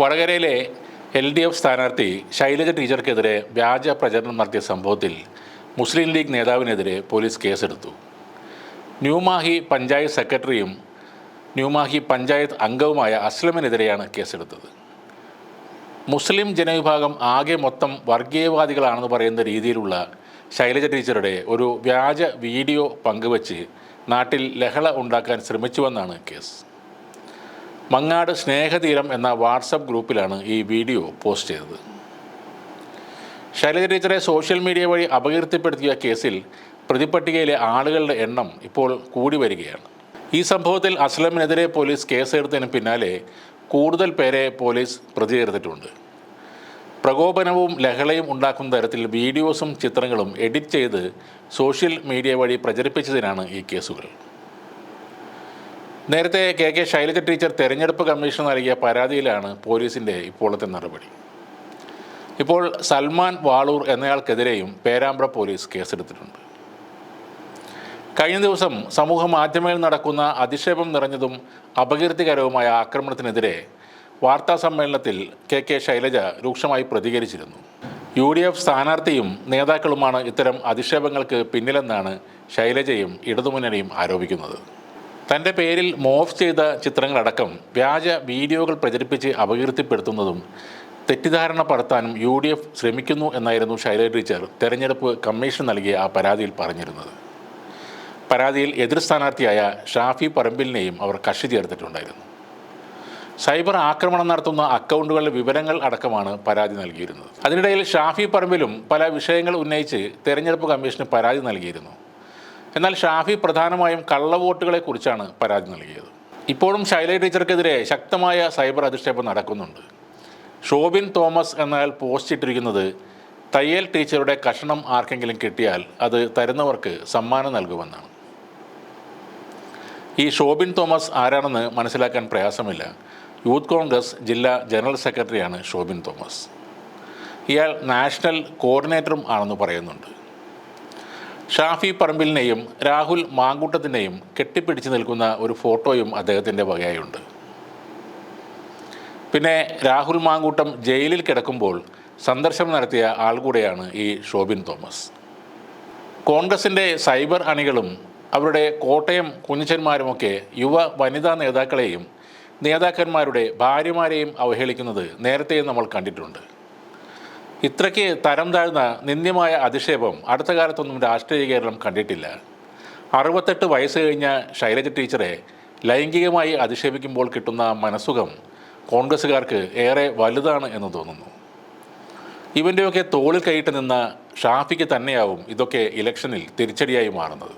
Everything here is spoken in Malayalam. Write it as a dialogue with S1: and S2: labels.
S1: വടകരയിലെ എൽ ഡി എഫ് സ്ഥാനാർത്ഥി ശൈലജ ടീച്ചർക്കെതിരെ വ്യാജ പ്രചരണം നടത്തിയ സംഭവത്തിൽ മുസ്ലിം ലീഗ് നേതാവിനെതിരെ പോലീസ് കേസെടുത്തു. ന്യൂമാഹി പഞ്ചായത്ത് സെക്രട്ടറിയും ന്യൂമാഹി പഞ്ചായത്ത് അംഗവുമായ അസ്ലമിനെതിരെയാണ് കേസെടുത്തത്. മുസ്ലിം ജനവിഭാഗം ആകെ മൊത്തം വർഗീയവാദികളാണെന്ന് പറയുന്ന രീതിയിലുള്ള ശൈലജ ടീച്ചറുടെ ഒരു വ്യാജ വീഡിയോ പങ്കുവച്ച് നാട്ടിൽ ലഹള ഉണ്ടാക്കാൻ ശ്രമിച്ചുവെന്നാണ് കേസ്. മങ്ങാട് സ്നേഹതീരം എന്ന വാട്സപ്പ് ഗ്രൂപ്പിലാണ് ഈ വീഡിയോ പോസ്റ്റ് ചെയ്തത്. ശൈലജ ടീച്ചറെ സോഷ്യൽ മീഡിയ വഴി അപകീർത്തിപ്പെടുത്തിയ കേസിൽ പ്രതിപട്ടികയിലെ ആളുകളുടെ എണ്ണം ഇപ്പോൾ കൂടി വരികയാണ്. ഈ സംഭവത്തിൽ അസ്ലമിനെതിരെ പോലീസ് കേസെടുത്തതിന് പിന്നാലെ കൂടുതൽ പേരെ പോലീസ് പ്രതി ചേർത്തിട്ടുണ്ട് പ്രകോപനവും ലഹളയും ഉണ്ടാക്കുന്ന തരത്തിൽ വീഡിയോസും ചിത്രങ്ങളും എഡിറ്റ് ചെയ്ത് സോഷ്യൽ മീഡിയ വഴി പ്രചരിപ്പിച്ചതിനാണ് ഈ കേസുകൾ. നേരത്തെ കെ കെ ശൈലജ ടീച്ചർ തെരഞ്ഞെടുപ്പ് കമ്മീഷൻ നൽകിയ പരാതിയിലാണ് പോലീസിന്റെ ഇപ്പോഴത്തെ നടപടി. ഇപ്പോൾ സൽമാൻ വാളൂർ എന്നയാൾക്കെതിരെയും പേരാമ്പ്ര പോലീസ് കേസെടുത്തിട്ടുണ്ട്. കഴിഞ്ഞ ദിവസം സമൂഹ മാധ്യമങ്ങളിൽ നടക്കുന്ന അധിക്ഷേപം നിറഞ്ഞതും അപകീർത്തികരവുമായ ആക്രമണത്തിനെതിരെ വാർത്താ സമ്മേളനത്തിൽ കെ കെ ശൈലജ രൂക്ഷമായി പ്രതികരിച്ചിരുന്നു. യു ഡി എഫ് സ്ഥാനാർത്ഥിയും നേതാക്കളുമാണ് ഇത്തരം അധിക്ഷേപങ്ങൾക്ക് പിന്നിലെന്നാണ് ശൈലജയും ഇടതുമുന്നണിയും ആരോപിക്കുന്നത്. തന്റെ പേരിൽ മോഫ് ചെയ്ത ചിത്രങ്ങളടക്കം വ്യാജ വീഡിയോകൾ പ്രചരിപ്പിച്ച് അപകീർത്തിപ്പെടുത്തുന്നതും തെറ്റിദ്ധാരണ പടർത്താനും യു ഡി എഫ് ശ്രമിക്കുന്നു എന്നായിരുന്നു ശൈല ടീച്ചർ തെരഞ്ഞെടുപ്പ് കമ്മീഷൻ നൽകിയ ആ പരാതിയിൽ പറഞ്ഞിരുന്നത്. പരാതിയിൽ എതിർ സ്ഥാനാർത്ഥിയായ ഷാഫി പറമ്പിലിനെയും അവർ കക്ഷി ചേർത്തിട്ടുണ്ടായിരുന്നു. സൈബർ ആക്രമണം നടത്തുന്ന അക്കൗണ്ടുകളുടെ വിവരങ്ങൾ അടക്കമാണ് പരാതി നൽകിയിരുന്നത്. അതിനിടയിൽ ഷാഫി പറമ്പിലും പല വിഷയങ്ങൾ ഉന്നയിച്ച് തെരഞ്ഞെടുപ്പ് കമ്മീഷന് പരാതി നൽകിയിരുന്നു. എന്നാൽ ഷാഫി പ്രധാനമായും കള്ളവോട്ടുകളെക്കുറിച്ചാണ് പരാതി നൽകിയത്. ഇപ്പോഴും ശൈലേ ടീച്ചർക്കെതിരെ ശക്തമായ സൈബർ അധിക്ഷേപം നടക്കുന്നുണ്ട്. ഷോബിൻ തോമസ് എന്നയാൾ പോസ്റ്റ് ഇട്ടിരിക്കുന്നത് തയ്യൽ ടീച്ചറുടെ കഷണം ആർക്കെങ്കിലും കിട്ടിയാൽ അത് തരുന്നവർക്ക് സമ്മാനം നൽകുമെന്നാണ്. ഈ ഷോബിൻ തോമസ് ആരാണെന്ന് മനസ്സിലാക്കാൻ പ്രയാസമില്ല. യൂത്ത് കോൺഗ്രസ് ജില്ലാ ജനറൽ സെക്രട്ടറിയാണ് ഷോബിൻ തോമസ്. ഇയാൾ നാഷണൽ കോർഡിനേറ്ററും ആണെന്ന് പറയുന്നുണ്ട്. ഷാഫി പറമ്പിലിനെയും രാഹുൽ മാങ്കൂട്ടത്തിനെയും കെട്ടിപ്പിടിച്ച് നിൽക്കുന്ന ഒരു ഫോട്ടോയും അദ്ദേഹത്തിന്റെ വകയായുണ്ട്. പിന്നെ രാഹുൽ മാങ്കൂട്ടം ജയിലിൽ കിടക്കുമ്പോൾ സന്ദർശനം നടത്തിയ ആൾ കൂടെയാണ് ഈ ഷോബിൻ തോമസ്. കോൺഗ്രസിന്റെ സൈബർ അണികളും അവരുടെ കോട്ടയം കുഞ്ഞച്ചന്മാരുമൊക്കെ യുവ വനിതാ നേതാക്കളെയും നേതാക്കന്മാരുടെ ഭാര്യമാരെയും അവഹേളിക്കുന്നത് നേരത്തെ നമ്മൾ കണ്ടിട്ടുണ്ട്. ഇത്രയ്ക്ക് തരം താഴ്ന്ന നിന്ദ്യമായ അധിക്ഷേപം അടുത്ത കാലത്തൊന്നും രാഷ്ട്രീയ കേരളം കണ്ടിട്ടില്ല. അറുപത്തെട്ട് വയസ്സ് കഴിഞ്ഞ ശൈലജ ടീച്ചറെ ലൈംഗികമായി അധിക്ഷേപിക്കുമ്പോൾ കിട്ടുന്ന മനസ്സുഖം കോൺഗ്രസ്സുകാർക്ക് ഏറെ വലുതാണ് എന്ന് തോന്നുന്നു. ഇവന്റെയൊക്കെ തോളിൽ കൈയിട്ട് നിന്ന ഷാഫിക്ക് തന്നെയാവും ഇതൊക്കെ ഇലക്ഷനിൽ തിരിച്ചടിയായി മാറുന്നത്.